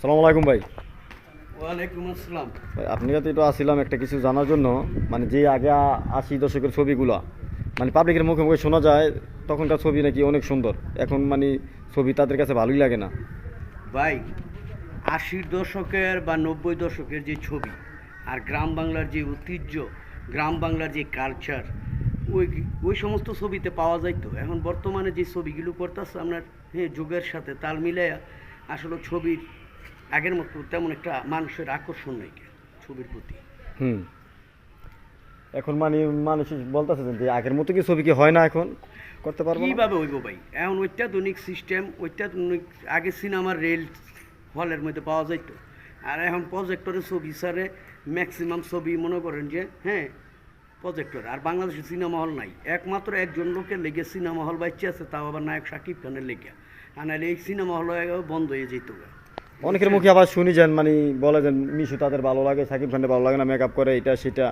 সালামু আলাইকুম ভাই। ওয়ালাইকুম আসসালাম। ভাই আপনি কাছে একটু আসছিলাম একটা কিছু জানার জন্য। মানে যে আগে আশি দশকের ছবিগুলো মানে পাবলিকের মুখে মুখে শোনা যায় তখনকার ছবি নাকি অনেক সুন্দর। এখন মানে ছবি তাদের কাছে ভালোই লাগে না। ভাই আশির দশকের বা নব্বই দশকের যে ছবি আর গ্রাম বাংলার যে ঐতিহ্য গ্রাম বাংলার যে কালচার ওই ওই সমস্ত ছবিতে পাওয়া যাইতো এখন বর্তমানে যে ছবিগুলো করতেছে আপনার হ্যাঁ যুগের সাথে তাল মিলাইয়া আসলে ছবির আগের মতো তেমন একটা মানুষের আকর্ষণ নেই ছবির প্রতি? হুম। এখন মানে মানুষ বলতেছে যে আগের মতো কি ছবি কি হয় না এখন? করতে পারব কীভাবে হইব ভাই? এখন অত্যাধুনিক সিস্টেম অত্যাধুনিক আগে সিনেমার রেল হলের মধ্যে পাওয়া যাইতো। আর এখন প্রজেক্টরে ছবি সারে ম্যাক্সিমাম ছবি মনে করেন যে হ্যাঁ প্রজেক্টর আর বাংলাদেশের সিনেমা হল নাই। একমাত্র একজন লোকের লেগে সিনেমা হল বাচ্চা আছে তাও আবার নায়ক সাকিব খানের লেগে। আর নাহলে এই সিনেমা হল বন্ধ হয়ে যেত গা। অনেকের মুখে আবার শুনি যান মানে বলে যে মিশু তাদের ভালো লাগে সাকিব খানের ভালো লাগে না মেকআপ করে এটা সেটা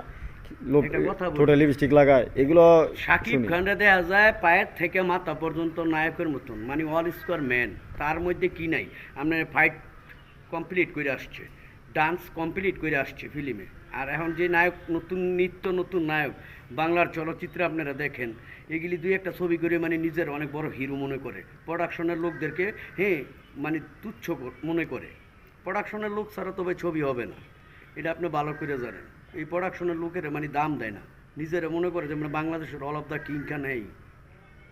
ঠোঁটে লিপস্টিক লাগায় এগুলো সাকিব শুনি। খানরে দেখা যায় পায়ের থেকে মাথা পর্যন্ত নায়কের মতন মানে অল স্কোয়ার ম্যান তার মধ্যে কি নাই? আপনার ফাইট কমপ্লিট করে আসছে। ডান্স কমপ্লিট করে আসছে ফিল্মে আর এখন যে নায়ক, নতুন নিত্য নতুন নায়ক, বাংলার চলচ্চিত্রে আপনারা দেখেন, এগুলি দুই একটা ছবি করে মানে নিজের অনেক বড় হিরো মনে করে। প্রোডাকশনের লোকদেরকে হ্যাঁ মানে তুচ্ছ মনে করে। প্রোডাকশনের লোক ছাড়া তবে ছবি হবে না। এটা আপনি ভালো করে জানেন। এই প্রোডাকশনের লোকের মানে দাম দেয় না। নিজেরা মনে করে যে আমরা বাংলাদেশের all of the king Khan এই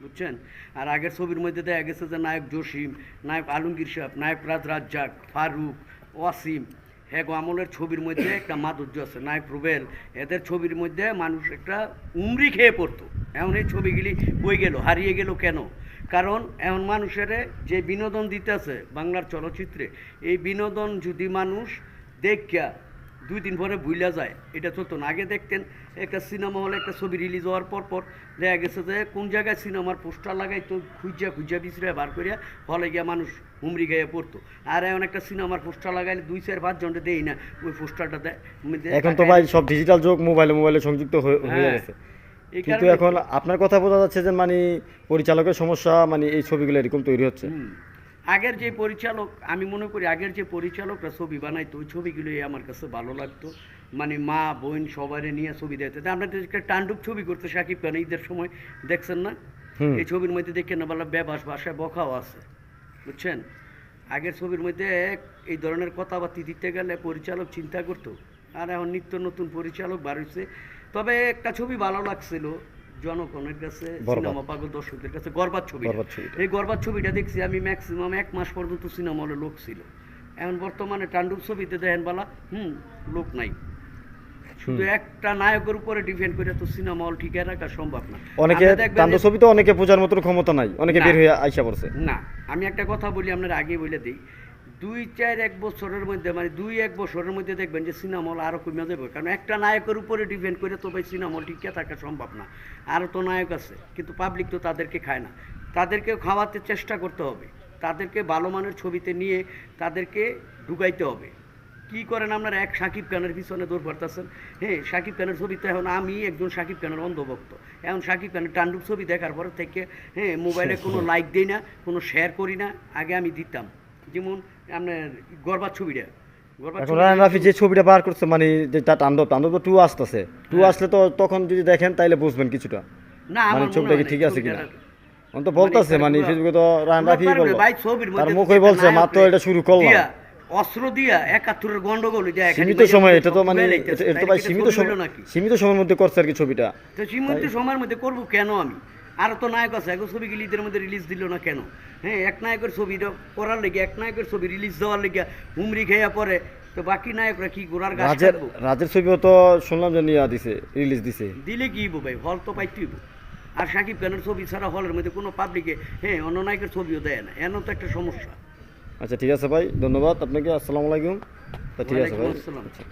বুঝছেন? আর আগের ছবির মধ্যে দেখা গেছে যে নায়ক জসিম, নায়ক আলমগীর সাহেব, নায়ক রাজ রাজ্জাক, ফারুক, ওয়াসিম হ্যাঁ গো, আমলের ছবির মধ্যে একটা মাধুর্য আছে। নাই রুবেল, এদের ছবির মধ্যে মানুষ একটা উমরি খেয়ে পড়তো। এমন এই ছবিগুলি বই গেল, হারিয়ে গেল কেন? কারণ এমন মানুষের যে বিনোদন দিতেছে বাংলার চলচ্চিত্রে, এই বিনোদন যদি মানুষ দেখা দুই দিন পরে ভুইলা যায়। এটা চলতো না। আগে দেখতেন একটা সিনেমা হলে একটা ছবি রিলিজ হওয়ার পর পর দেখা গেছে যে কোন জায়গায় সিনেমার পোস্টার লাগাইতো খুঁজা খুঁজা বিচরে বার করিয়া হলে গিয়া মানুষ হুমরি গায়ে পড়তো। আর এখন একটা সিনেমার পোস্টার লাগাইলে দুই চার পাঁচ জনটা দেই না। ওই পোস্টারটা দেয় এখন তো ভাই সব ডিজিটাল যুগ মোবাইলে মোবাইলে সংযুক্ত হয়ে হয়ে। গেছে। কিন্তু এখন আপনার কথা বোঝা যাচ্ছে যে মানে পরিচালকের সমস্যা মানে এই ছবিগুলো এরকম তৈরি হচ্ছে। আগের যে পরিচালক আমি মনে করি আগের যে পরিচালকরা ছবি বানাইতো ওই ছবিগুলোই আমার কাছে ভালো লাগতো। মানে মা বোন সবারে নিয়ে ছবি দিতে। আমরা একটা টান্ডুপ ছবি করতে সাকিব খান ঈদের সময়। দেখছেন না? এই ছবির মধ্যে দেখেন না বলা বেবাস ভাষায় বখাও আছে। বুঝছেন? আগের ছবির মধ্যে এই ধরনের কথাবার্তা দিতে গেলে পরিচালক চিন্তা করতো। আর এখন নিত্য নতুন পরিচালক বার হয়েছে তবে একটা ছবি ভালো লাগছিল। জনগণের কাছে সিনেমা পাগল দর্শকদের কাছে ছবি। এই ছবিটা দেখছি আমি ম্যাক্সিমাম এক মাস পর্যন্ত সিনেমা হলে লোক ছিল। এখন বর্তমানে টান্ডুপ ছবিতে দেখেন বলা হুম লোক নাই। শুধু একটা নায়কের উপরে ডিপেন্ড করে তো সিনেমা হল ঠিক রাখা সম্ভব না। অনেকে দেখবেন ছবিতে অনেকে বোঝার মতো ক্ষমতা নাই অনেকে। বের হয়ে আইসা পড়ছে। না আমি একটা কথা বলি আপনার আগে বলে দিই। দুই চার এক বছরের মধ্যে মানে দুই এক বছরের মধ্যে দেখবেন যে সিনেমা হল আরও কমে যাবে। কারণ একটা নায়কের উপরে ডিপেন্ড করে তো ভাই সিনেমা হল টিকে থাকা সম্ভব না। আরও তো নায়ক আছে কিন্তু পাবলিক তো তাদেরকে খায় না। তাদেরকে খাওয়াতে চেষ্টা করতে হবে। তাদেরকে ভালো মানের ছবিতে নিয়ে তাদেরকে ঢুকাইতে হবে। কি করেন আপনারা? এক সাকিব খানের পিছনে দৌড় পড়তেছেন হ্যাঁ সাকিব খানের ছবি তো এখন আমি একজন সাকিব খানের অন্ধভক্ত। এখন সাকিব খানের টান্ডুপ ছবি দেখার পর থেকে হ্যাঁ মোবাইলে কোনো লাইক দিই না কোনো শেয়ার করি না। আগে আমি দিতাম। যেমন আপনার গর্বার ছবিটা। এখন ছবিটা- রায়ন রাফি যে ছবিটা বার করছে মানে যেটা তাণ্ডব তাণ্ডব তো টু আসতেছে। টু হ্যাঁ। আসলে তো তখন যদি দেখেন তাইলে বুঝবেন কিছুটা। না মানে ছবিটা কি ঠিক আছে কিনা? অন তো বলতেছে মানে ফেসবুকে তো রায়ন রাফি পারবে, বলল। ভাই ছবির তার মধ্যে বলছে মাত্র এটা শুরু করলাম। অস্ত্র দিয়া একাত্তরের গন্ডগোল সীমিত সময় এটা তো মানে এটা- এটা তো ভাই সীমিত সময় সীমিত সময়ের মধ্যে করছে আর কি ছবিটা। তো সীমিত সময়ের মধ্যে করব কেন আমি? আরও তো নায়ক আছে এখন ছবি ঈদের মধ্যে রিলিজ দিল না কেন? হ্যাঁ এক নায়কের ছবি করার লেগে এক নায়কের ছবি রিলিজ দেওয়ার লেগে হুমরি খেয়ে পরে তো বাকি নায়করা কি গোড়ার গাছ রাজের ছবিও তো শুনলাম যে নিয়ে দিছে রিলিজ দিছে। দিলে কি ভাই? হল তো পাইতে হইব। আর সাকিব খানের ছবি ছাড়া হলের মধ্যে কোনো পাবলিকে হ্যাঁ অন্য নায়কের ছবিও দেয় না। এমন তো একটা সমস্যা। আচ্ছা ঠিক আছে ভাই ধন্যবাদ আপনাকে আসসালামু আলাইকুম। ঠিক আছে ভাই। আসসালাম। আচ্ছা।